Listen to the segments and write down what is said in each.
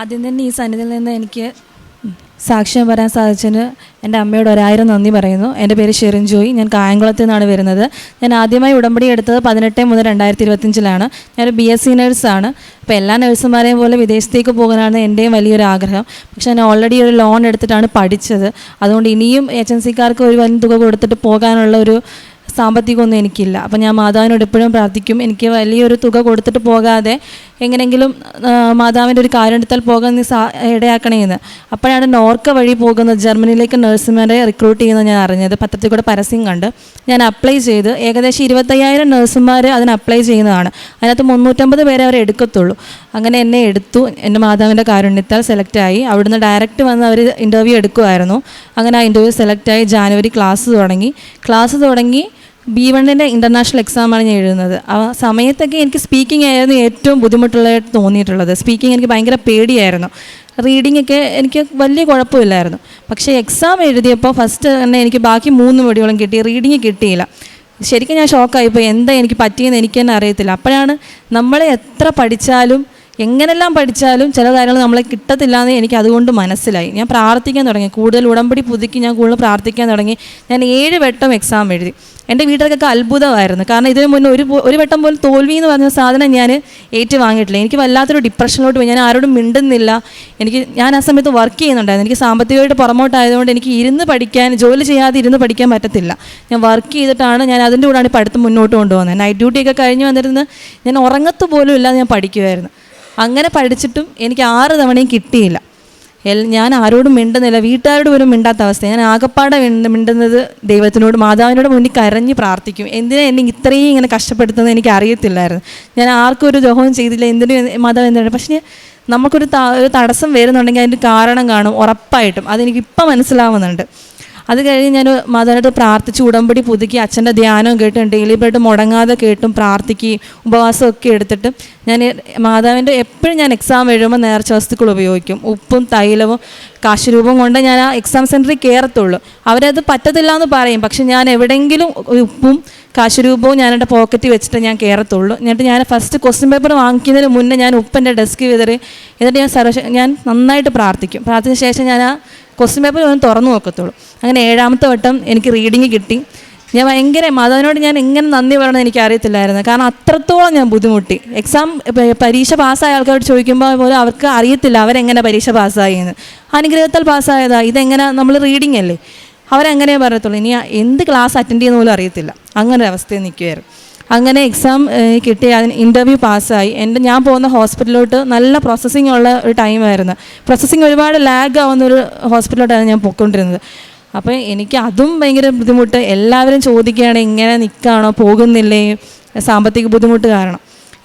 ആദ്യം തന്നെ ഈ സന്നിധിയിൽ നിന്ന് എനിക്ക് സാക്ഷ്യം വരാൻ സാധിച്ചതിന് എന്റെ അമ്മയോട് ഒരായിരം നന്ദി പറയുന്നു. എന്റെ പേര് ഷെറിൻ ജോയി. ഞാൻ കായംകുളത്ത് നിന്നാണ് വരുന്നത്. ഞാൻ ആദ്യമായി ഉടമ്പടി എടുത്തത് പതിനെട്ട് മുതൽ രണ്ടായിരത്തി ഇരുപത്തഞ്ചിലാണ് ഞാനൊരു ബി എസ് സി നേഴ്സാണ്. അപ്പോൾ എല്ലാ നഴ്സുമാരെയും പോലെ വിദേശത്തേക്ക് പോകാനാണ് എന്റെയും വലിയൊരു ആഗ്രഹം. പക്ഷേ ഞാൻ ഓൾറെഡി ഒരു ലോൺ എടുത്തിട്ടാണ് പഠിച്ചത്. അതുകൊണ്ട് ഇനിയും ഏജൻസിക്കാർക്ക് ഒരു വൻ തുക കൊടുത്തിട്ട് പോകാനുള്ള ഒരു സാമ്പത്തികമൊന്നും എനിക്കില്ല. അപ്പം ഞാൻ മാതാവിനോട് എപ്പോഴും പ്രാർത്ഥിക്കും. എനിക്ക് വലിയൊരു തുക കൊടുത്തിട്ട് പോകാതെ എങ്ങനെങ്കിലും മാതാവിന്റെ ഒരു കാര്യം എടുത്താൽ പോകാൻ നീ സാ ഇടയാക്കണേന്ന് അപ്പോഴാണ് നോർക്ക വഴി പോകുന്നത് ജർമ്മനിയിലേക്ക് നഴ്സുമാരെ റിക്രൂട്ട് ചെയ്യുന്നത് ഞാൻ അറിഞ്ഞത്. പത്രത്തിൽ കൂടെ പരസ്യം കണ്ട് ഞാൻ അപ്ലൈ ചെയ്ത് ഏകദേശം ഇരുപത്തയ്യായിരം നഴ്സുമാർ അതിന് അപ്ലൈ ചെയ്യുന്നതാണ്. അതിനകത്ത് മുന്നൂറ്റമ്പത് പേരെ അവർ എടുക്കത്തുള്ളൂ. അങ്ങനെ എന്നെ എടുത്തു. എന്റെ മാതാവിന്റെ കാരുണ്യത്താൽ സെലക്ട് ആയി. അവിടുന്ന് ഡയറക്റ്റ് വന്ന് അവർ ഇന്റർവ്യൂ എടുക്കുമായിരുന്നു അങ്ങനെ ആ ഇന്റർവ്യൂ ആയി. ജാനുവരി ക്ലാസ് തുടങ്ങി. ക്ലാസ് തുടങ്ങി ബി വണ്ണിന്റെ ഇന്റർനാഷണൽ എക്സാമാണ് ഞാൻ എഴുതുന്നത്. ആ സമയത്തൊക്കെ എനിക്ക് സ്പീക്കിംഗ് ആയിരുന്നു ഏറ്റവും ബുദ്ധിമുട്ടുള്ളതായിട്ട് തോന്നിയിട്ടുള്ളത്. സ്പീക്കിംഗ് എനിക്ക് ഭയങ്കര പേടിയായിരുന്നു. റീഡിംഗ് ഒക്കെ എനിക്ക് വലിയ കുഴപ്പമില്ലായിരുന്നു. പക്ഷേ എക്സാം എഴുതിയപ്പോൾ ഫസ്റ്റ് തന്നെ എനിക്ക് ബാക്കി മൂന്ന് മൊഡ്യൂളും കിട്ടി. റീഡിംഗ് കിട്ടിയില്ല. ശരിക്കും ഞാൻ ഷോക്കായിപ്പോൾ എന്താ എനിക്ക് പറ്റിയെന്ന് എനിക്ക് തന്നെ അറിയത്തില്ല. അപ്പോഴാണ് നമ്മളെ എത്ര പഠിച്ചാലും എങ്ങനെല്ലാം പഠിച്ചാലും ചില കാര്യങ്ങൾ നമ്മളെ കിട്ടത്തില്ല എന്ന് എനിക്ക് അതുകൊണ്ട് മനസ്സിലായി. ഞാൻ പ്രാർത്ഥിക്കാൻ തുടങ്ങി. കൂടുതൽ ഉടമ്പടി പുതുക്കി ഞാൻ കൂടുതൽ പ്രാർത്ഥിക്കാൻ തുടങ്ങി. ഞാൻ ഏഴ് വട്ടം എക്സാം എഴുതി. എന്റെ വീട്ടിലൊക്കെ അത്ഭുതമായിരുന്നു. കാരണം ഇതിനു മുന്നേ ഒരു ഒരു വട്ടം പോലും തോൽവി എന്ന് പറഞ്ഞ സാധനം ഞാൻ ഏറ്റു വാങ്ങിയിട്ടില്ല എനിക്ക് വല്ലാത്തൊരു ഡിപ്രഷനിലോട്ട് പോയി. ഞാൻ ആരോടും മിണ്ടുന്നില്ല. എനിക്ക് ഞാൻ ആ സമയത്ത് വർക്ക് ചെയ്യുന്നുണ്ടായിരുന്നു. എനിക്ക് സാമ്പത്തികമായിട്ട് പുറമോട്ടായതുകൊണ്ട് എനിക്ക് ഇരുന്ന് പഠിക്കാൻ ജോലി ചെയ്യാതെ ഇരുന്ന് പഠിക്കാൻ പറ്റത്തില്ല. ഞാൻ വർക്ക് ചെയ്തിട്ടാണ് ഞാൻ അതിന്റെ കൂടെയാണ് പഠിത്തം മുന്നോട്ട് കൊണ്ടുപോകുന്നത്. നൈറ്റ് ഡ്യൂട്ടിയൊക്കെ കഴിഞ്ഞ് വന്നിരുന്ന് ഞാൻ ഉറങ്ങത്ത് പോലും ഇല്ലാതെ ഞാൻ പഠിക്കുമായിരുന്നു അങ്ങനെ പഠിച്ചിട്ടും എനിക്ക് ആറ് തവണയും കിട്ടിയില്ല. ഞാൻ ആരോടും മിണ്ടുന്നില്ല. വീട്ടുകാരോട് പോലും മിണ്ടാത്ത അവസ്ഥ. ഞാൻ ആകപ്പാടെ മിണ്ട മിണ്ടുന്നത് ദൈവത്തിനോട് മാതാവിനോട് മുന്നിൽ കരഞ്ഞ് പ്രാർത്ഥിക്കും. എന്തിനാ എന്നെ ഇത്രയും ഇങ്ങനെ കഷ്ടപ്പെടുത്തുന്നത് എനിക്ക് അറിയത്തില്ലായിരുന്നു. ഞാൻ ആർക്കും ഒരു ദ്രോഹവും ചെയ്തില്ല. എന്തിനും മാതാവ് എന്താണ് പക്ഷേ നമുക്കൊരു ഒരു തടസ്സം വരുന്നുണ്ടെങ്കിൽ അതിന്റെ കാരണം കാണും ഉറപ്പായിട്ടും. അതെനിക്ക് ഇപ്പം മനസ്സിലാവുന്നുണ്ട്. അത് കഴിഞ്ഞ് ഞാൻ മാതാവിനായിട്ട് പ്രാർത്ഥിച്ച് ഉടമ്പടി പുതുക്കി അച്ഛന്റെ ധ്യാനം കേട്ടും ഡെയിലി ബ്രെഡ് മുടങ്ങാതെ കേട്ടും പ്രാർത്ഥിക്കുകയും ഉപവാസമൊക്കെ എടുത്തിട്ട് ഞാൻ മാതാവിന്റെ എപ്പോഴും ഞാൻ എക്സാം എഴുതുമ്പോൾ നേർച്ച വസ്തുക്കൾ ഉപയോഗിക്കും. ഉപ്പും തൈലവും കാശുരൂപം കൊണ്ട് ഞാൻ ആ എക്സാം സെന്ററിൽ കയറത്തുള്ളൂ അവരത് പറ്റത്തില്ല എന്ന് പറയും. പക്ഷെ ഞാൻ എവിടെയെങ്കിലും ഉപ്പും കാശുരൂപവും ഞാൻ എന്റെ പോക്കറ്റിൽ വെച്ചിട്ട് ഞാൻ കയറത്തുള്ളൂ എന്നിട്ട് ഞാൻ ഫസ്റ്റ് ക്വസ്റ്റ്യൻ പേപ്പർ വാങ്ങിക്കുന്നതിന് മുന്നേ ഞാൻ ഉപ്പന്റെ ഡെസ്ക് വിതറി. എന്നിട്ട് ഞാൻ സർവശ ഞാൻ നന്നായിട്ട് പ്രാർത്ഥിക്കും. പ്രാർത്ഥിച്ച ശേഷം ഞാൻ ആ ക്വസ്റ്റ്യൻ പേപ്പർ ഒന്ന് തുറന്നു നോക്കത്തുള്ളൂ. അങ്ങനെ ഏഴാമത്തെ വട്ടം എനിക്ക് റീഡിങ് കിട്ടി. ഞാൻ ഭയങ്കര മാധവനോട് ഞാൻ എങ്ങനെ നന്ദി പറയണമെന്ന് എനിക്ക് അറിയത്തില്ലായിരുന്നു കാരണം അത്രത്തോളം ഞാൻ ബുദ്ധിമുട്ടി. എക്സാം പരീക്ഷ പാസ്സായ ആൾക്കാരോട് ചോദിക്കുമ്പോൾ പോലും അവർക്ക് അറിയത്തില്ല അവരെങ്ങനെ പരീക്ഷ പാസ്സായി എന്ന്. അനുഗ്രഹത്താൽ പാസ്സായതാ ഇതെങ്ങനെ നമ്മൾ റീഡിംഗ് അല്ലേ? അവരങ്ങനെ പറയത്തുള്ളൂ. ഇനി എന്ത് ക്ലാസ് അറ്റൻഡ് ചെയ്യുന്ന പോലും അറിയത്തില്ല. അങ്ങനെ ഒരു അവസ്ഥയിൽ നിൽക്കുകയായിരുന്നു. അങ്ങനെ എക്സാം കിട്ടി അതിന് ഇന്റർവ്യൂ പാസ്സായി എന്റെ ഞാൻ പോകുന്ന ഹോസ്പിറ്റലിലോട്ട് നല്ല പ്രോസസ്സിംഗ് ഉള്ള ഒരു ടൈമായിരുന്നു പ്രോസസ്സിങ് ഒരുപാട് ലാഗ് ആവുന്ന ഒരു ഹോസ്പിറ്റലിലോട്ടാണ് ഞാൻ പോയിക്കൊണ്ടിരുന്നത്. അപ്പോൾ എനിക്ക് അതും ഭയങ്കര ബുദ്ധിമുട്ട്. എല്ലാവരും ചോദിക്കുകയാണ് ഇങ്ങനെ നിൽക്കുകയാണോ? പോകുന്നില്ലേ? സാമ്പത്തിക ബുദ്ധിമുട്ട് കാരണം.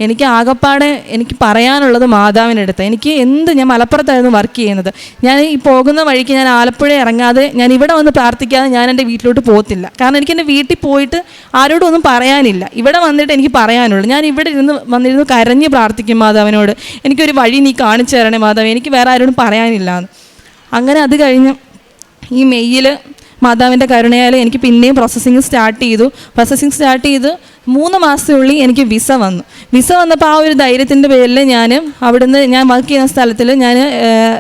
എനിക്ക് ആകപ്പാടെ എനിക്ക് പറയാനുള്ളത് മാതാവിനടുത്ത്. എനിക്ക് എന്ത് ഞാൻ മലപ്പുറത്തായിരുന്നു വർക്ക് ചെയ്യുന്നത്. ഞാൻ ഈ പോകുന്ന വഴിക്ക് ഞാൻ ആലപ്പുഴ ഇറങ്ങാതെ ഞാൻ ഇവിടെ വന്ന് പ്രാർത്ഥിക്കാതെ ഞാൻ എന്റെ വീട്ടിലോട്ട് പോകത്തില്ല. കാരണം എനിക്ക് എന്റെ വീട്ടിൽ പോയിട്ട് ആരോടും ഒന്നും പറയാനില്ല. ഇവിടെ വന്നിട്ട് എനിക്ക് പറയാനുള്ളൂ. ഞാൻ ഇവിടെ ഇരുന്ന് വന്നിരുന്ന് കരഞ്ഞ് പ്രാർത്ഥിക്കും മാതാവിനോട്. എനിക്കൊരു വഴി നീ കാണിച്ചു തരണേ മാതാവ്. എനിക്ക് വേറെ ആരോടും പറയാനില്ല അങ്ങനെ അത് കഴിഞ്ഞ് ഈ മെയ്യിൽ മാതാവിന്റെ കരുണയാൽ എനിക്ക് പിന്നെയും പ്രോസസ്സിങ് സ്റ്റാർട്ട് ചെയ്തു. പ്രോസസ്സിങ് സ്റ്റാർട്ട് ചെയ്ത് മൂന്ന് മാസത്തിനുള്ളിൽ എനിക്ക് വിസ വന്നു. വിസ വന്നപ്പോൾ ആ ഒരു ധൈര്യത്തിന്റെ പേരിൽ ഞാൻ അവിടുന്ന് ഞാൻ വർക്ക് ചെയ്യുന്ന സ്ഥലത്തിൽ ഞാൻ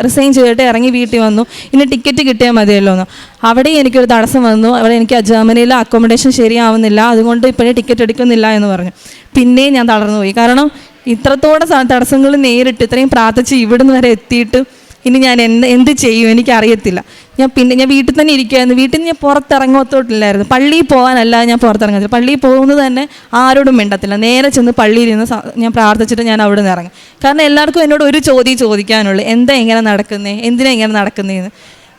റിസൈൻ ചെയ്തിട്ട് ഇറങ്ങി വീട്ടിൽ വന്നു. ഇനി ടിക്കറ്റ് കിട്ടിയാൽ മതിയല്ലോ എന്ന്. അവിടെ എനിക്കൊരു തടസ്സം വന്നു. അവിടെ എനിക്ക് ജർമ്മനിയിലെ അക്കോമഡേഷൻ ശരിയാവുന്നില്ല. അതുകൊണ്ട് ഇപ്പോഴേ ടിക്കറ്റ് എടുക്കുന്നില്ല എന്ന് പറഞ്ഞു. പിന്നെയും ഞാൻ തളർന്നു പോയി കാരണം ഇത്രത്തോടെ തടസ്സങ്ങൾ നേരിട്ട് ഇത്രയും പ്രാർത്ഥിച്ച് ഇവിടുന്ന് വരെ എത്തിയിട്ട് ഇനി ഞാൻ എന്ത് എന്ത് ചെയ്യും എനിക്കറിയത്തില്ല. ഞാൻ പിന്നെ ഞാൻ വീട്ടിൽ തന്നെ ഇരിക്കുമായിരുന്നു വീട്ടിൽ നിന്ന് ഞാൻ പുറത്തിറങ്ങത്തോട്ടില്ലായിരുന്നു. പള്ളിയിൽ പോകാനല്ല ഞാൻ പുറത്തിറങ്ങത്തില്ല. പള്ളിയിൽ പോകുന്നത് തന്നെ ആരോടും മിണ്ടത്തില്ല. നേരെ ചെന്ന് പള്ളിയിൽ നിന്ന് ഞാൻ പ്രാർത്ഥിച്ചിട്ട് ഞാൻ അവിടെ നിന്ന് ഇറങ്ങും. കാരണം എല്ലാവർക്കും എന്നോട് ഒരു ചോദ്യം ചോദിക്കാനുള്ളൂ. എന്താ എങ്ങനെ നടക്കുന്നത് എന്തിനാ ഇങ്ങനെ നടക്കുന്നേന്ന്?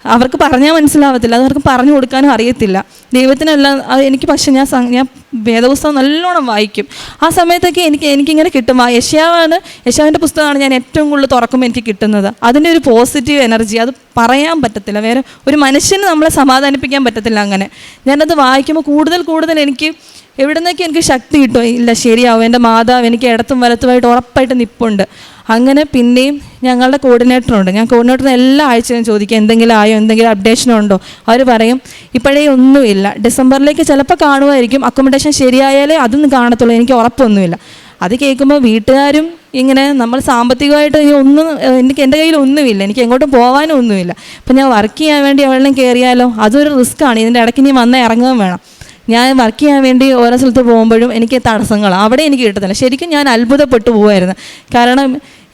അവർക്ക് പറഞ്ഞാൽ മനസ്സിലാവത്തില്ല. അത് അവർക്ക് പറഞ്ഞു കൊടുക്കാനും അറിയത്തില്ല. ദൈവത്തിനെല്ലാം അത് എനിക്ക് പക്ഷേ ഞാൻ ഞാൻ വേദപുസ്തകം നല്ലോണം വായിക്കും. ആ സമയത്തൊക്കെ എനിക്ക് എനിക്കിങ്ങനെ കിട്ടും. ആ യശാവാണ് യശാവിന്റെ പുസ്തകമാണ് ഞാൻ ഏറ്റവും കൂടുതൽ തുറക്കുമ്പോൾ എനിക്ക് കിട്ടുന്നത്. അതിന്റെ ഒരു പോസിറ്റീവ് എനർജി അത് പറയാൻ പറ്റത്തില്ല. വേറെ ഒരു മനുഷ്യന് നമ്മളെ സമാധാനിപ്പിക്കാൻ പറ്റത്തില്ല അങ്ങനെ. ഞാനത് വായിക്കുമ്പോൾ കൂടുതൽ കൂടുതൽ എനിക്ക് എവിടുന്നൊക്കെ എനിക്ക് ശക്തി കിട്ടും? ഇല്ല ശരിയാവും. എന്റെ മാതാവ് എനിക്ക് ഇടത്തും വലത്തുമായിട്ട് ഉറപ്പായിട്ട് നിപ്പുണ്ട്. അങ്ങനെ പിന്നെയും ഞങ്ങളുടെ കോർഡിനേറ്ററുണ്ട് ഞാൻ കോർഡിനേറ്ററിന് എല്ലാ ആഴ്ചയും ചോദിക്കുക എന്തെങ്കിലും ആയോ? എന്തെങ്കിലും അപ്ഡേഷൻ ഉണ്ടോ? അവർ പറയും ഇപ്പോഴേ ഒന്നുമില്ല. ഡിസംബറിലേക്ക് ചിലപ്പോൾ കാണുമായിരിക്കും. അക്കോമഡേഷൻ ശരിയായാലേ അതൊന്നും കാണത്തുള്ളൂ. എനിക്ക് ഉറപ്പൊന്നുമില്ല. അത് കേൾക്കുമ്പോൾ വീട്ടുകാരും ഇങ്ങനെ നമ്മൾ സാമ്പത്തികമായിട്ട് ഒന്നും എനിക്ക് എന്റെ കയ്യിൽ ഒന്നുമില്ല. എനിക്ക് എങ്ങോട്ടും പോകാനും ഒന്നുമില്ല. അപ്പം ഞാൻ വർക്ക് ചെയ്യാൻ വേണ്ടി എവിടെയും കയറിയാലോ? അതൊരു റിസ്ക്കാണ് ഇതിന്റെ ഇടയ്ക്ക് ഇനി വന്ന് ഇറങ്ങുകയും വേണം. ഞാൻ വർക്ക് ചെയ്യാൻ വേണ്ടി ഓരോ സ്ഥലത്ത് പോകുമ്പോഴും എനിക്ക് തടസ്സങ്ങൾ അവിടെ എനിക്ക് കിട്ടത്തില്ല. ശരിക്കും ഞാൻ അത്ഭുതപ്പെട്ടു പോകുമായിരുന്നു കാരണം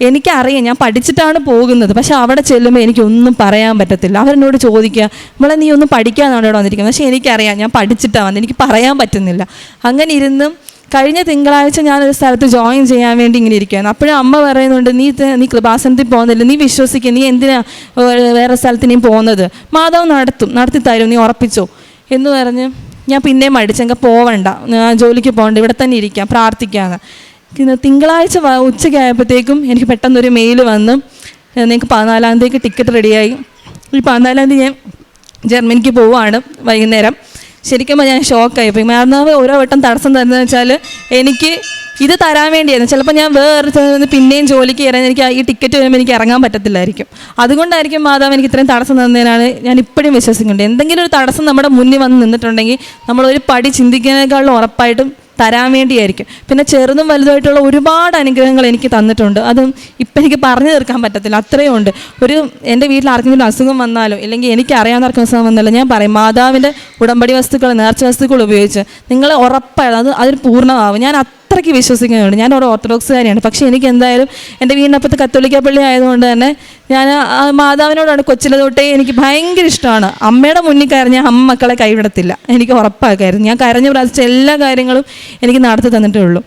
എനിക്കറിയാം ഞാൻ പഠിച്ചിട്ടാണ് പോകുന്നത്. പക്ഷെ അവിടെ ചെല്ലുമ്പോൾ എനിക്കൊന്നും പറയാൻ പറ്റത്തില്ല. അവരെന്നോട് ചോദിക്കുക നമ്മളെ നീ ഒന്നും പഠിക്കാനാണ് ഇവിടെ വന്നിരിക്കുന്നത്? പക്ഷേ എനിക്കറിയാം ഞാൻ പഠിച്ചിട്ടാണ് വന്നത് എനിക്ക് പറയാൻ പറ്റുന്നില്ല. അങ്ങനെ ഇരുന്നും കഴിഞ്ഞ തിങ്കളാഴ്ച ഞാനൊരു സ്ഥലത്ത് ജോയിൻ ചെയ്യാൻ വേണ്ടി ഇങ്ങനെ ഇരിക്കുകയാണ് അപ്പോഴും അമ്മ പറയുന്നുണ്ട് നീ നീ കൃപാസനത്തിൽ പോകുന്നില്ല. നീ വിശ്വസിക്കുക നീ എന്തിനാ വേറെ സ്ഥലത്ത് നീ പോകുന്നത്? മാതാവ് നടത്തും. നടത്തി തരും. നീ ഉറപ്പിച്ചോ? എന്ന് പറഞ്ഞ് ഞാൻ പിന്നെയും മടിച്ചെങ്കിൽ പോവണ്ട. ജോലിക്ക് പോകണ്ട ഇവിടെ തന്നെ ഇരിക്കാം പ്രാർത്ഥിക്കാന്ന്. തിങ്കളാഴ്ച ഉച്ചയ്ക്കായപ്പോഴത്തേക്കും എനിക്ക് പെട്ടെന്നൊരു മെയിൽ വന്ന് നിങ്ങൾക്ക് പതിനാലാം തീയതിക്ക് ടിക്കറ്റ് റെഡിയായി ഈ പതിനാലാം തീയതി ഞാൻ ജർമ്മനിക്ക് പോവുകയാണ് വൈകുന്നേരം. ശരിക്കും ഞാൻ ഷോക്കായി പോയി മാർന്നാവ് ഓരോ വട്ടം തടസ്സം തരുന്നതെന്ന് വെച്ചാൽ എനിക്ക് ഇത് തരാൻ വേണ്ടിയായിരുന്നു. ചിലപ്പോൾ ഞാൻ വേറെ സ്ഥലത്ത് പിന്നെയും ജോലിക്ക് കയറാൻ എനിക്ക് ഈ ടിക്കറ്റ് വരുമ്പോൾ എനിക്ക് ഇറങ്ങാൻ പറ്റത്തില്ലായിരിക്കും. അതുകൊണ്ടായിരിക്കും മാതാവ് എനിക്ക് ഇത്രയും തടസ്സം തന്നതിനാണ് ഞാൻ ഇപ്പോഴും വിശ്വസിക്കുന്നുണ്ട്. എന്തെങ്കിലും ഒരു തടസ്സം നമ്മുടെ മുന്നിൽ വന്ന് നിന്നിട്ടുണ്ടെങ്കിൽ നമ്മൾ ഒരു പടി ചിന്തിക്കുന്നതിനേക്കാളും ഉറപ്പായിട്ടും തരാൻ വേണ്ടിയായിരിക്കും. പിന്നെ ചെറുതും വലുതുമായിട്ടുള്ള ഒരുപാട് അനുഗ്രഹങ്ങൾ എനിക്ക് തന്നിട്ടുണ്ട്. അതും ഇപ്പം എനിക്ക് പറഞ്ഞു തീർക്കാൻ പറ്റത്തില്ല. അത്രയും ഉണ്ട്. ഒരു എന്റെ വീട്ടിൽ ആർക്കെങ്കിലും അസുഖം വന്നാലോ ഇല്ലെങ്കിൽ എനിക്ക് അറിയാവുന്ന ആർക്കും അസുഖം വന്നാലോ ഞാൻ പറയും മാതാവിന്റെ ഉടമ്പടി വസ്തുക്കൾ നേർച്ച വസ്തുക്കൾ ഉപയോഗിച്ച് നിങ്ങൾ ഉറപ്പായത് അത് അതിൽ പൂർണമാവും. ഞാൻ അത്രയ്ക്ക് വിശ്വസിക്കുന്നുണ്ട്. ഞാൻ ഒരു ഓർത്തഡോക്സുകാരിയാണ്. പക്ഷേ എനിക്ക് എന്തായാലും എന്റെ വീടിനപ്പുറത്ത് കത്തോലിക്ക പള്ളി ആയതുകൊണ്ട് തന്നെ ഞാൻ ആ മാതാവിനോടാണ് കൊച്ചിലെ തൊട്ടേ എനിക്ക് ഭയങ്കര ഇഷ്ടമാണ്. അമ്മയുടെ മുന്നിൽ കയറി അമ്മക്കളെ അമ്മ മക്കളെ കൈവിടത്തില്ല. എനിക്ക് ഉറപ്പാക്കായിരുന്നു ഞാൻ കരഞ്ഞു പ്രാർത്ഥിച്ച എല്ലാ കാര്യങ്ങളും എനിക്ക് നടത്തി തന്നിട്ടേ ഉള്ളൂ.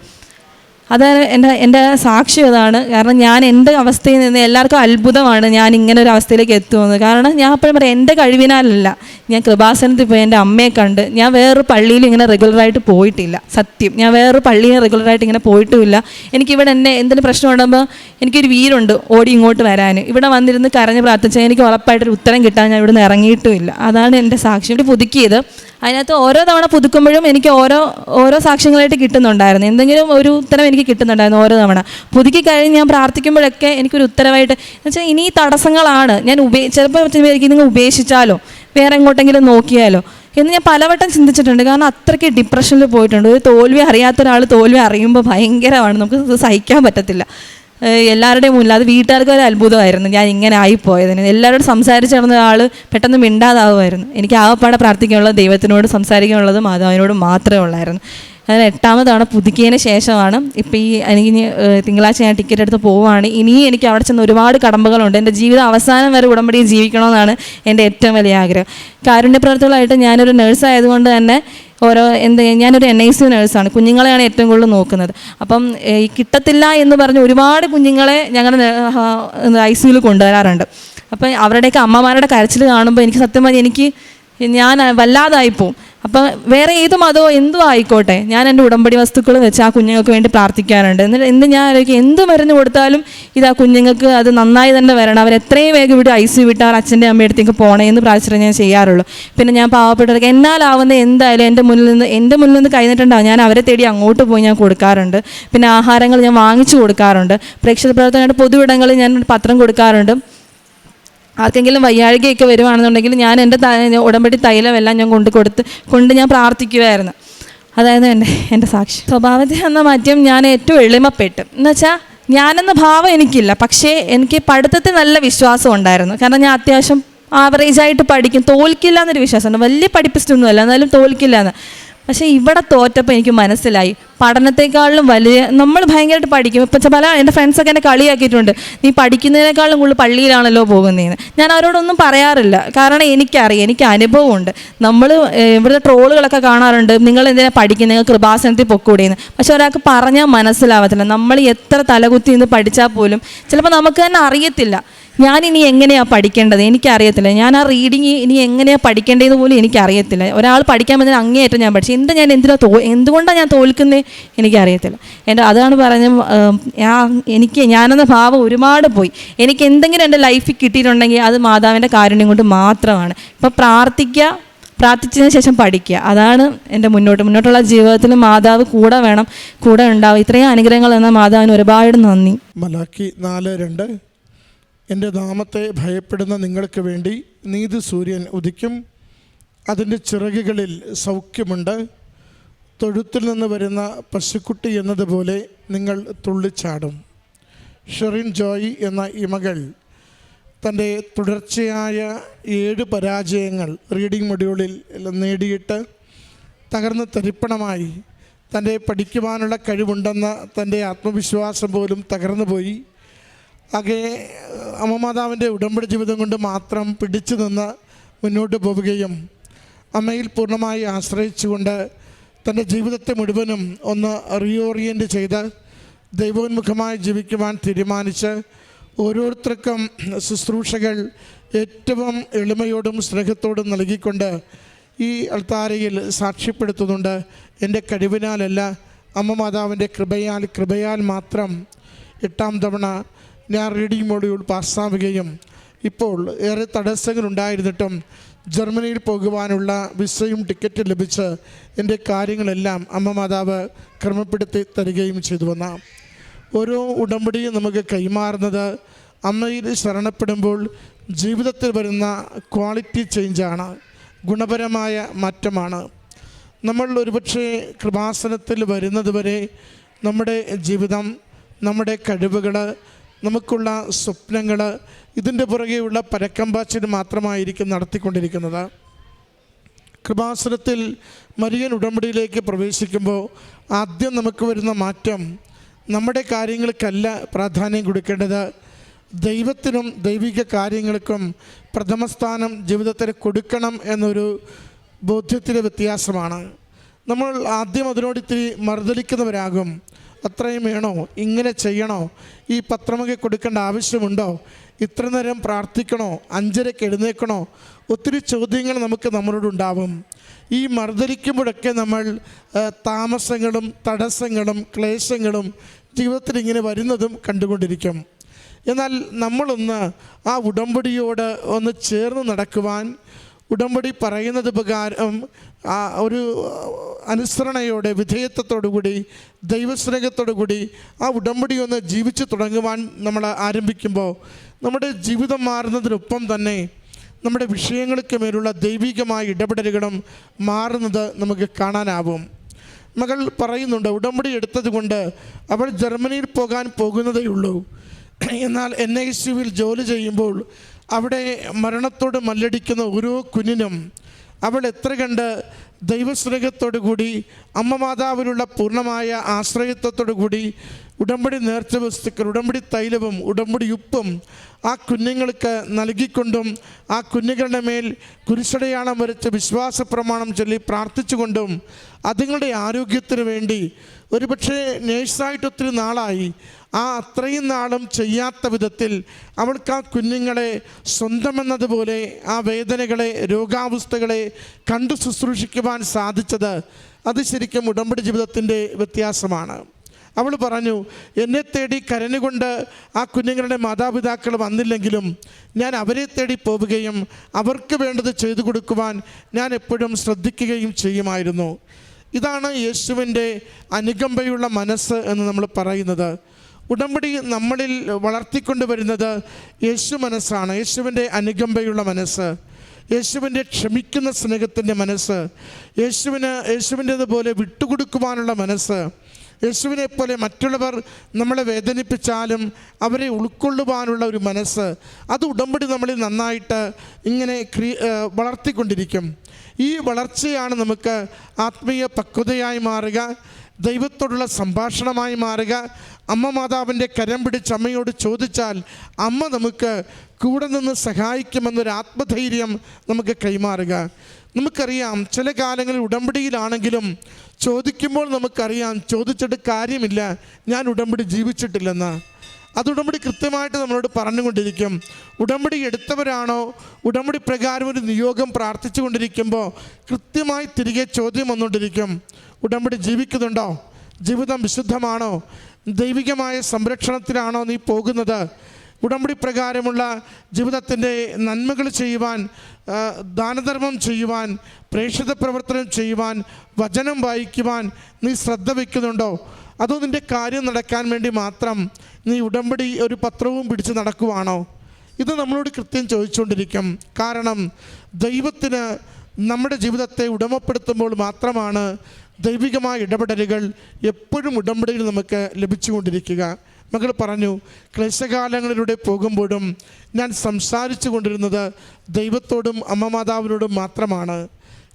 അതാണ് എന്റെ എന്റെ സാക്ഷി അതാണ് കാരണം ഞാൻ എന്റെ അവസ്ഥയിൽ നിന്ന് എല്ലാവർക്കും അത്ഭുതമാണ് ഞാൻ ഇങ്ങനെ ഒരു അവസ്ഥയിലേക്ക് എത്തുമെന്ന് കാരണം ഞാൻ അപ്പോഴും പറയാം എന്റെ കഴിവിനാലല്ല. ഞാൻ കൃപാസനത്തിൽ പോയി എന്റെ അമ്മയെ കണ്ട് ഞാൻ വേറൊരു പള്ളിയിൽ ഇങ്ങനെ റെഗുലറായിട്ട് പോയിട്ടില്ല. സത്യം. ഞാൻ വേറൊരു പള്ളിയിൽ റെഗുലറായിട്ട് ഇങ്ങനെ പോയിട്ടുമില്ല. എനിക്കിവിടെ എന്നെ എന്തെങ്കിലും പ്രശ്നം ഉണ്ടാകുമ്പോൾ എനിക്കൊരു വീരുണ്ട് ഓടി ഇങ്ങോട്ട് വരാൻ. ഇവിടെ വന്നിരുന്ന് കരഞ്ഞ് പ്രാർത്ഥിച്ചാൽ എനിക്ക് ഉറപ്പായിട്ടൊരു ഉത്തരം കിട്ടാൻ ഞാൻ ഇവിടെ നിന്ന് ഇറങ്ങിയിട്ടുമില്ല. അതാണ് എന്റെ സാക്ഷ്യം. ഇവിടെ പുതുക്കിയത്. അതിനകത്ത് ഓരോ തവണ പുതുക്കുമ്പോഴും എനിക്ക് ഓരോ ഓരോ സാക്ഷ്യങ്ങളായിട്ട് കിട്ടുന്നുണ്ടായിരുന്നു. എന്തെങ്കിലും ഒരു ഉത്തരം എനിക്ക് കിട്ടുന്നുണ്ടായിരുന്നു ഓരോ തവണ. പുതുക്കി കഴിഞ്ഞ് ഞാൻ പ്രാർത്ഥിക്കുമ്പോഴൊക്കെ എനിക്കൊരു ഉത്തരവായിട്ട് എന്ന് വെച്ചാൽ ഇനി തടസ്സങ്ങളാണ്. ഞാൻ ഉപേ ചിലപ്പോൾ നിങ്ങൾ ഉപേക്ഷിച്ചാലോ വേറെ എങ്ങോട്ടെങ്കിലും നോക്കിയാലോ എന്ന് ഞാൻ പലവട്ടം ചിന്തിച്ചിട്ടുണ്ട്. കാരണം അത്രയ്ക്ക് ഡിപ്രഷനിൽ പോയിട്ടുണ്ട്. ഒരു തോൽവി അറിയാത്ത ഒരാൾ തോൽവി അറിയുമ്പോൾ ഭയങ്കരമാണ്. നമുക്ക് സഹിക്കാൻ പറ്റത്തില്ല. എല്ലാവരുടെയും മുന്നിൽ. അത് വീട്ടുകാർക്ക് ഒരു അത്ഭുതമായിരുന്നു. ഞാൻ ഇങ്ങനെ ആയിപ്പോയതിന്. എല്ലാവരോടും സംസാരിച്ച് നടന്ന ആൾ പെട്ടെന്ന് മിണ്ടാതാവുമായിരുന്നു. എനിക്ക് ആകപ്പാടെ പ്രാർത്ഥിക്കാനുള്ളത് ദൈവത്തിനോട് സംസാരിക്കാനുള്ളത് മാതാവിനോട് മാത്രമേ ഉള്ളായിരുന്നു. അതിന് തവണ പുതുക്കിയതിന് ശേഷമാണ് ഇപ്പോൾ ഈ എനിക്ക് തിങ്കളാഴ്ച ഞാൻ ടിക്കറ്റ് എടുത്ത് പോവുകയാണ്. ഇനിയും എനിക്ക് അവിടെ ചെന്ന് ഒരുപാട് കടമ്പകളുണ്ട്. എന്റെ ജീവിതം അവസാനം വരെ ഉടമ്പടി ജീവിക്കണമെന്നാണ് എന്റെ ഏറ്റവും വലിയ ആഗ്രഹം. കാരുണ്യ പ്രവർത്തകളായിട്ട് ഞാനൊരു നേഴ്സായതുകൊണ്ട് തന്നെ ഓരോ എന്ത് ഞാനൊരു എൻ ഐ സി നേഴ്സാണ് കുഞ്ഞുങ്ങളെയാണ് ഏറ്റവും കൂടുതൽ നോക്കുന്നത്. അപ്പം ഈ കിട്ടത്തില്ല എന്ന് പറഞ്ഞ് ഒരുപാട് കുഞ്ഞുങ്ങളെ ഞങ്ങളുടെ ഐ സിയിൽ കൊണ്ടുവരാറുണ്ട്. അപ്പം അവരുടെയൊക്കെ അമ്മമാരുടെ കരച്ചിൽ കാണുമ്പോൾ എനിക്ക് സത്യം പറഞ്ഞാൽ എനിക്ക് ഞാൻ വല്ലാതായി പോവും അപ്പം വേറെ ഏത് മതമോ എന്തോ ആയിക്കോട്ടെ. ഞാൻ എന്റെ ഉടമ്പടി വസ്തുക്കൾ വെച്ച് ആ കുഞ്ഞുങ്ങൾക്ക് വേണ്ടി പ്രാർത്ഥിക്കാറുണ്ട്. എന്നിട്ട് എന്ത് ഞാൻ ആലോചിക്കും എന്ത് മരുന്ന് കൊടുത്താലും ഇത് ആ കുഞ്ഞുങ്ങൾക്ക് അത് നന്നായി തന്നെ വരണം. അവർ എത്രയും വേഗം ഇവിടെ ഐ സി വിട്ട് അവർ അച്ഛന്റെ പോകണേ എന്ന് പ്രാർത്ഥന ഞാൻ ചെയ്യാറുള്ളൂ. പിന്നെ ഞാൻ പാവപ്പെട്ടവർക്ക് എന്നാലാവുന്ന എന്തായാലും എന്റെ മുന്നിൽ നിന്ന് എന്റെ മുന്നിൽ നിന്ന് കഴിഞ്ഞിട്ടുണ്ടാവും ഞാൻ അവരെ തേടി അങ്ങോട്ട് പോയി ഞാൻ കൊടുക്കാറുണ്ട്. പിന്നെ ആഹാരങ്ങൾ ഞാൻ വാങ്ങിച്ചു കൊടുക്കാറുണ്ട്. പ്രേക്ഷക പ്രവർത്തനമായിട്ട് പൊതുവിടങ്ങളിൽ ഞാൻ പത്രം കൊടുക്കാറുണ്ട്. ആർക്കെങ്കിലും വയ്യാഴികയൊക്കെ വരുവാണെന്നുണ്ടെങ്കിൽ ഞാൻ എന്റെ ഉടമ്പടി തൈലമെല്ലാം ഞാൻ കൊണ്ട് കൊടുത്ത് കൊണ്ട് ഞാൻ പ്രാർത്ഥിക്കുമായിരുന്നു അതായിരുന്നു എന്റെ എന്റെ സാക്ഷി സ്വഭാവത്തിൽ എന്ന മാറ്റം ഞാൻ ഏറ്റവും എളിമപ്പെട്ടു. എന്ന് വെച്ചാൽ ഞാനെന്ന ഭാവം എനിക്കില്ല. പക്ഷേ എനിക്ക് പഠിത്തത്തിൽ നല്ല വിശ്വാസം ഉണ്ടായിരുന്നു. കാരണം ഞാൻ അത്യാവശ്യം ആവറേജായിട്ട് പഠിക്കും. തോൽക്കില്ല എന്നൊരു വിശ്വാസമുണ്ട്. വലിയ പഠിപ്പിച്ചിട്ടൊന്നുമല്ല എന്നാലും തോൽക്കില്ല എന്ന് പക്ഷേ ഇവിടെ തോറ്റപ്പോൾ എനിക്ക് മനസ്സിലായി. പഠനത്തെക്കാളും വലിയ നമ്മൾ ഭയങ്കരമായിട്ട് പഠിക്കും. ഇപ്പം പല എന്റെ ഫ്രണ്ട്സൊക്കെ എന്നെ കളിയാക്കിയിട്ടുണ്ട്. നീ പഠിക്കുന്നതിനേക്കാളും കൂടുതൽ പള്ളിയിലാണല്ലോ പോകുന്നതെന്ന് ഞാൻ അവരോടൊന്നും പറയാറില്ല. കാരണം എനിക്കറിയാം എനിക്ക് അനുഭവമുണ്ട്. നമ്മൾ ഇവിടുത്തെ ട്രോളുകളൊക്കെ കാണാറുണ്ട്. നിങ്ങൾ എന്തിനാ പഠിക്കുന്നത് നിങ്ങൾ കൃപാസനത്തിൽ പൊക്കൂടിയെന്ന് പക്ഷെ ഒരാൾക്ക് പറഞ്ഞാൽ മനസ്സിലാവത്തില്ല. നമ്മൾ എത്ര തലകുത്തി നിന്ന് പഠിച്ചാൽ പോലും ചിലപ്പോൾ നമുക്ക് തന്നെ അറിയത്തില്ല. ഞാൻ ഇനി എങ്ങനെയാണ് പഠിക്കേണ്ടത്? എനിക്കറിയത്തില്ല. ഞാൻ ആ റീഡിങ് ഇനി എങ്ങനെയാണ് പഠിക്കേണ്ടതെന്ന് പോലും എനിക്കറിയത്തില്ല. ഒരാൾ പഠിക്കാൻ പറ്റുന്ന അങ്ങേയറ്റം ഞാൻ പഠിച്ചു. എന്താ ഞാൻ എന്തിനാ തോ എന്തുകൊണ്ടാണ് ഞാൻ തോൽക്കുന്നത് എനിക്കറിയത്തില്ല. എന്റെ അതാണ് പറഞ്ഞ എനിക്ക് ഞാനെന്ന ഭാവം ഒരുപാട് പോയി. എനിക്ക് എന്തെങ്കിലും എന്റെ ലൈഫിൽ കിട്ടിയിട്ടുണ്ടെങ്കിൽ അത് മാതാവിന്റെ കാരുണ്യം കൊണ്ട് മാത്രമാണ്. ഇപ്പം പ്രാർത്ഥിക്കുക പ്രാർത്ഥിച്ചതിന് ശേഷം പഠിക്കുക അതാണ് എന്റെ മുന്നോട്ട്. മുന്നോട്ടുള്ള ജീവിതത്തിൽ മാതാവ് കൂടെ വേണം കൂടെ ഉണ്ടാവും. ഇത്രയും അനുഗ്രഹങ്ങൾ എന്ന മാതാവിന് ഒരുപാട് നന്ദി. മലാക്കി നാല് രണ്ട്. എന്റെ നാമത്തെ ഭയപ്പെടുന്ന നിങ്ങൾക്ക് വേണ്ടി നീതി സൂര്യൻ ഉദിക്കും. അതിന്റെ ചിറകുകളിൽ സൗഖ്യമുണ്ട്. തൊഴുത്തിൽ നിന്ന് വരുന്ന പശുക്കുട്ടി എന്നതുപോലെ നിങ്ങൾ തുള്ളിച്ചാടും. ഷെറിൻ ജോയ് എന്ന ഈ മകൾ തന്റെ തുടർച്ചയായ ഏഴ് പരാജയങ്ങൾ റീഡിംഗ് മൊഡ്യൂളിൽ നേടിയിട്ട് തകർന്ന് തരിപ്പണമായി തന്റെ പഠിക്കുവാനുള്ള കഴിവുണ്ടെന്ന തന്റെ ആത്മവിശ്വാസം പോലും തകർന്നു പോയി ആകെ അമ്മമാതാവിന്റെ ഉടമ്പടി ജീവിതം കൊണ്ട് മാത്രം പിടിച്ചു നിന്ന് മുന്നോട്ട് പോവുകയും അമ്മയിൽ പൂർണമായി ആശ്രയിച്ചുകൊണ്ട് തന്റെ ജീവിതത്തെ മുഴുവനും ഒന്ന് റീഓറിയന്റ് ചെയ്ത് ദൈവോന്മുഖമായി ജീവിക്കുവാൻ തീരുമാനിച്ച് ഓരോരുത്തർക്കും ശുശ്രൂഷകൾ ഏറ്റവും എളിമയോടും സ്നേഹത്തോടും നൽകിക്കൊണ്ട് ഈ അൾത്താരയിൽ സാക്ഷ്യപ്പെടുത്തുന്നുണ്ട്. എന്റെ കഴിവിനാലല്ല അമ്മ മാതാവിന്റെ കൃപയാൽ കൃപയാൽ മാത്രം എട്ടാം തവണ ഞാൻ റീഡിംഗ് മൊഡ്യൂൾ പാസ്സാവുകയും ഇപ്പോൾ ഏറെ തടസ്സങ്ങളുണ്ടായിരുന്നിട്ടും ജർമ്മനിയിൽ പോകുവാനുള്ള വിസയും ടിക്കറ്റും ലഭിച്ച് എന്റെ കാര്യങ്ങളെല്ലാം അമ്മ മാതാവ് ക്രമപ്പെടുത്തി തരികയും ചെയ്തു വന്ന. ഓരോ ഉടമ്പടിയും നമുക്ക് കൈമാറുന്നത് അമ്മയിൽ ശരണപ്പെടുമ്പോൾ ജീവിതത്തിൽ വരുന്ന ക്വാളിറ്റി ചേഞ്ചാണ് ഗുണപരമായ മാറ്റമാണ്. നമ്മൾ ഒരുപക്ഷെ കൃപാസനത്തിൽ വരുന്നതുവരെ നമ്മുടെ ജീവിതം നമ്മുടെ കഴിവുകൾ നമുക്കുള്ള സ്വപ്നങ്ങൾ ഇതിന്റെ പുറകെയുള്ള പരക്കമ്പാച്ചിന് മാത്രമായിരിക്കും നടത്തിക്കൊണ്ടിരിക്കുന്നത്. കൃപാസനത്തിൽ മരിയൻ ഉടമ്പടിയിലേക്ക് പ്രവേശിക്കുമ്പോൾ ആദ്യം നമുക്ക് വരുന്ന മാറ്റം നമ്മുടെ കാര്യങ്ങൾക്കല്ല പ്രാധാന്യം കൊടുക്കേണ്ടത്. ദൈവത്തിനും ദൈവിക കാര്യങ്ങൾക്കും പ്രഥമസ്ഥാനം ജീവിതത്തിൽ കൊടുക്കണം എന്നൊരു ബോധ്യത്തിലെ വ്യത്യാസമാണ്. നമ്മൾ ആദ്യം അതിനോട് ഇത്തിരി മറുതലിക്കുന്നവരാകും. അത്രയും വേണോ? ഇങ്ങനെ ചെയ്യണോ? ഈ പത്രമൊക്കെ കൊടുക്കേണ്ട ആവശ്യമുണ്ടോ? ഇത്ര നേരം പ്രാർത്ഥിക്കണോ? അഞ്ചരയ്ക്ക് എഴുന്നേക്കണോ ഒത്തിരി ചോദ്യങ്ങൾ നമുക്ക് നമ്മളോടുണ്ടാവും. ഈ മർദ്ദരിക്കുമ്പോഴൊക്കെ നമ്മൾ താമസങ്ങളും തടസ്സങ്ങളും ക്ലേശങ്ങളും ജീവിതത്തിൽ ഇങ്ങനെ വരുന്നതും കണ്ടുകൊണ്ടിരിക്കും. എന്നാൽ നമ്മളൊന്ന് ആ ഉടമ്പടിയോട് ഒന്ന് ചേർന്ന് നടക്കുവാൻ ഉടമ്പടി പറയുന്നത് പ്രകാരം ആ ഒരു അനുസരണയോടെ വിധേയത്വത്തോടു കൂടി ദൈവസ്നേഹത്തോടു കൂടി ആ ഉടമ്പടി ഒന്ന് ജീവിച്ചു തുടങ്ങുവാൻ നമ്മൾ ആരംഭിക്കുമ്പോൾ നമ്മുടെ ജീവിതം മാറുന്നതിനൊപ്പം തന്നെ നമ്മുടെ വിഷയങ്ങൾക്ക് മേലുള്ള ദൈവികമായ ഇടപെടലുകളും മാറുന്നത് നമുക്ക് കാണാനാവും. മകൾ പറയുന്നുണ്ട് ഉടമ്പടി എടുത്തതുകൊണ്ട് അവൾ ജർമ്മനിയിൽ പോകാൻ പോകുന്നതേ ഉള്ളൂ. എന്നാൽ എൻ ഐ സിയുവിൽ ജോലി ചെയ്യുമ്പോൾ അവിടെ മരണത്തോട് മല്ലടിക്കുന്ന ഓരോ കുഞ്ഞിനും അവൾ എത്ര കണ്ട് ദൈവസ്നേഹത്തോടു കൂടി അമ്മ മാതാവിലുള്ള പൂർണമായ ആശ്രയത്വത്തോടു കൂടി ഉടമ്പടി നേർച്ച വസ്തുക്കൾ ഉടമ്പടി തൈലവും ഉടമ്പടി ഉപ്പും ആ കുഞ്ഞുങ്ങൾക്ക് നൽകിക്കൊണ്ടും ആ കുഞ്ഞുങ്ങളുടെ മേൽ കുരിശടയാളം വരച്ച് വിശ്വാസ പ്രമാണം ചൊല്ലി പ്രാർത്ഥിച്ചുകൊണ്ടും അതുങ്ങളുടെ ആരോഗ്യത്തിന് വേണ്ടി ഒരുപക്ഷെ നേഴ്സായിട്ട് ഒത്തിരി നാളായി. ആ അത്രയും നാളും ചെയ്യാത്ത വിധത്തിൽ അവൾക്ക് ആ കുഞ്ഞുങ്ങളെ സ്വന്തമെന്നതുപോലെ ആ വേദനകളെ രോഗാവസ്ഥകളെ കണ്ടു ശുശ്രൂഷിക്കുവാൻ സാധിച്ചത് അത് ശരിക്കും ഉടമ്പടി ജീവിതത്തിന്റെ വ്യത്യാസമാണ്. അവൾ പറഞ്ഞു എന്നെ തേടി കരഞ്ഞുകൊണ്ട് ആ കുഞ്ഞുങ്ങളുടെ മാതാപിതാക്കൾ വന്നില്ലെങ്കിലും ഞാൻ അവരെ തേടി പോവുകയും അവർക്ക് വേണ്ടത് ചെയ്തു കൊടുക്കുവാൻ ഞാൻ എപ്പോഴും ശ്രദ്ധിക്കുകയും ചെയ്യുമായിരുന്നു. ഇതാണ് യേശുവിന്റെ അനുകമ്പയുള്ള മനസ്സ് എന്ന് നമ്മൾ പറയുന്നത്. ഉടമ്പടി നമ്മളിൽ വളർത്തിക്കൊണ്ടുവരുന്നത് യേശു മനസ്സാണ് യേശുവിന്റെ അനുകമ്പയുള്ള മനസ്സ്. യേശുവിന്റെ ക്ഷമിക്കുന്ന സ്നേഹത്തിന്റെ മനസ്സ് യേശുവിന് യേശുവിന്റേതുപോലെ വിട്ടുകൊടുക്കുവാനുള്ള മനസ്സ് യേശുവിനെ പോലെ മറ്റുള്ളവർ നമ്മളെ വേദനിപ്പിച്ചാലും അവരെ ഉൾക്കൊള്ളുവാനുള്ള ഒരു മനസ്സ് അത് ഉടമ്പടി നമ്മളിൽ നന്നായിട്ട് ഇങ്ങനെ ക്രീ വളർത്തിക്കൊണ്ടിരിക്കും. ഈ വളർച്ചയാണ് നമുക്ക് ആത്മീയ പക്വതയായി മാറുക ദൈവത്തോടുള്ള സംഭാഷണമായി മാറുക അമ്മ മാതാവിന്റെ കരം പിടിച്ച് അമ്മയോട് ചോദിച്ചാൽ അമ്മ നമുക്ക് കൂടെ നിന്ന് സഹായിക്കുമെന്നൊരു ആത്മധൈര്യം നമുക്ക് കൈമാറുക. നമുക്കറിയാം ചില കാലങ്ങളിൽ ഉടമ്പടിയിലാണെങ്കിലും ചോദിക്കുമ്പോൾ നമുക്കറിയാം ചോദിച്ചിട്ട് കാര്യമില്ല ഞാൻ ഉടമ്പടി ജീവിച്ചിട്ടില്ലെന്ന്. അത് ഉടമ്പടി കൃത്യമായിട്ട് നമ്മളോട് പറഞ്ഞുകൊണ്ടിരിക്കും. ഉടമ്പടി എടുത്തവരാണോ? ഉടമ്പടി പ്രകാരം ഒരു നിയോഗം പ്രാർത്ഥിച്ചു കൊണ്ടിരിക്കുമ്പോൾ കൃത്യമായി തിരികെ ചോദ്യം വന്നുകൊണ്ടിരിക്കും. ഉടമ്പടി ജീവിക്കുന്നുണ്ടോ? ജീവിതം വിശുദ്ധമാണോ? ദൈവികമായ സംരക്ഷണത്തിലാണോ നീ പോകുന്നത്? ഉടമ്പടി പ്രകാരമുള്ള ജീവിതത്തിന്റെ നന്മകൾ ചെയ്യുവാൻ ദാനധർമ്മം ചെയ്യുവാൻ പ്രേക്ഷിത പ്രവർത്തനം ചെയ്യുവാൻ വചനം വായിക്കുവാൻ നീ ശ്രദ്ധ വയ്ക്കുന്നുണ്ടോ? അതോ നിന്റെ കാര്യം നടക്കാൻ വേണ്ടി മാത്രം നീ ഉടമ്പടി ഒരു പത്രവും പിടിച്ച് നടക്കുവാണോ? ഇത് നമ്മളോട് കൃത്യം ചോദിച്ചുകൊണ്ടിരിക്കും. കാരണം ദൈവത്തിന് നമ്മുടെ ജീവിതത്തെ ഉടമപ്പെടുത്തുമ്പോൾ മാത്രമാണ് ദൈവികമായ ഇടപെടലുകൾ എപ്പോഴും ഉടമ്പടിയിൽ നമുക്ക് ലഭിച്ചുകൊണ്ടിരിക്കുക. മകൾ പറഞ്ഞു ക്ലേശകാലങ്ങളിലൂടെ പോകുമ്പോഴും ഞാൻ സംസാരിച്ചു കൊണ്ടിരുന്നത് ദൈവത്തോടും അമ്മ മാതാവിനോടും മാത്രമാണ്.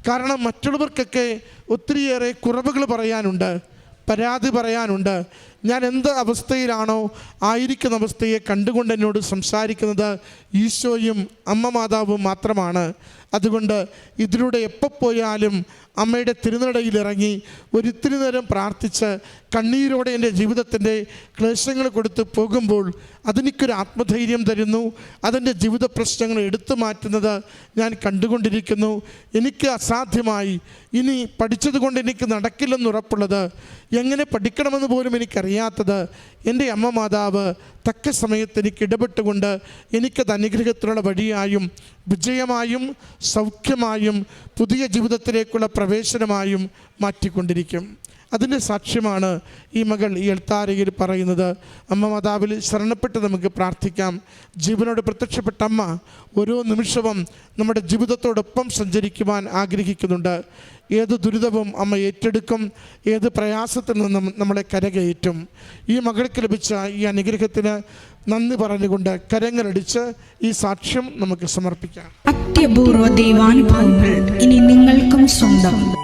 കാരണം മറ്റുള്ളവർക്കൊക്കെ ഒത്തിരിയേറെ കുറവുകൾ പറയാനുണ്ട് പരാതി പറയാനുണ്ട്. ഞാൻ എന്ത് അവസ്ഥയിലാണോ ആയിരിക്കുന്ന അവസ്ഥയെ കണ്ടുകൊണ്ട് എന്നോട് സംസാരിക്കുന്നത് ഈശോയും അമ്മ മാതാവും മാത്രമാണ്. അതുകൊണ്ട് ഇതിലൂടെ എപ്പോൾ പോയാലും അമ്മയുടെ തിരുനടയിൽ ഇറങ്ങി ഒരിത്തിരി നേരം പ്രാർത്ഥിച്ച് കണ്ണീരോടെ എന്റെ ജീവിതത്തിന്റെ ക്ലേശങ്ങൾ കൊടുത്ത് പോകുമ്പോൾ അതെനിക്കൊരു ആത്മധൈര്യം തരുന്നു. അതെന്റെ ജീവിത പ്രശ്നങ്ങൾ എടുത്തു മാറ്റുന്നത് ഞാൻ കണ്ടുകൊണ്ടിരിക്കുന്നു. എനിക്ക് അസാധ്യമായി. ഇനി പഠിച്ചതുകൊണ്ട് എനിക്ക് നടക്കില്ലെന്നുറപ്പുള്ളത് എങ്ങനെ പഠിക്കണമെന്ന് പോലും എനിക്കറിയാത്തത് എന്റെ അമ്മ മാതാവ് തക്ക സമയത്ത് എനിക്ക് ഇടപെട്ടുകൊണ്ട് എനിക്കത് അനുഗ്രഹത്തിനുള്ള വഴിയായും വിജയമായും സൗഖ്യമായും പുതിയ ജീവിതത്തിലേക്കുള്ള പ്രവേശനമായും മാറ്റിക്കൊണ്ടിരിക്കും. അതിന്റെ സാക്ഷ്യമാണ് ഈ മകൾ ഈ എൽത്താരയിൽ പറയുന്നത്. അമ്മ മാതാവിൽ ശരണപ്പെട്ട് നമുക്ക് പ്രാർത്ഥിക്കാം. ജീവനോട് പ്രത്യക്ഷപ്പെട്ട അമ്മ ഓരോ നിമിഷവും നമ്മുടെ ജീവിതത്തോടൊപ്പം സഞ്ചരിക്കുവാൻ ആഗ്രഹിക്കുന്നുണ്ട്. ഏത് ദുരിതവും അമ്മ ഏറ്റെടുക്കും. ഏത് പ്രയാസത്തിൽ നിന്നും നമ്മളെ കരകയറ്റും. ഈ മകൾക്ക് ലഭിച്ച ഈ അനുഗ്രഹത്തിന് നന്ദി പറഞ്ഞുകൊണ്ട് കരങ്ങളടിച്ച് ഈ സാക്ഷ്യം നമുക്ക് സമർപ്പിക്കാം. അത്യപൂർവ ദൈവാനുഭവങ്ങൾ ഇനി നിങ്ങൾക്കും സ്വന്തം.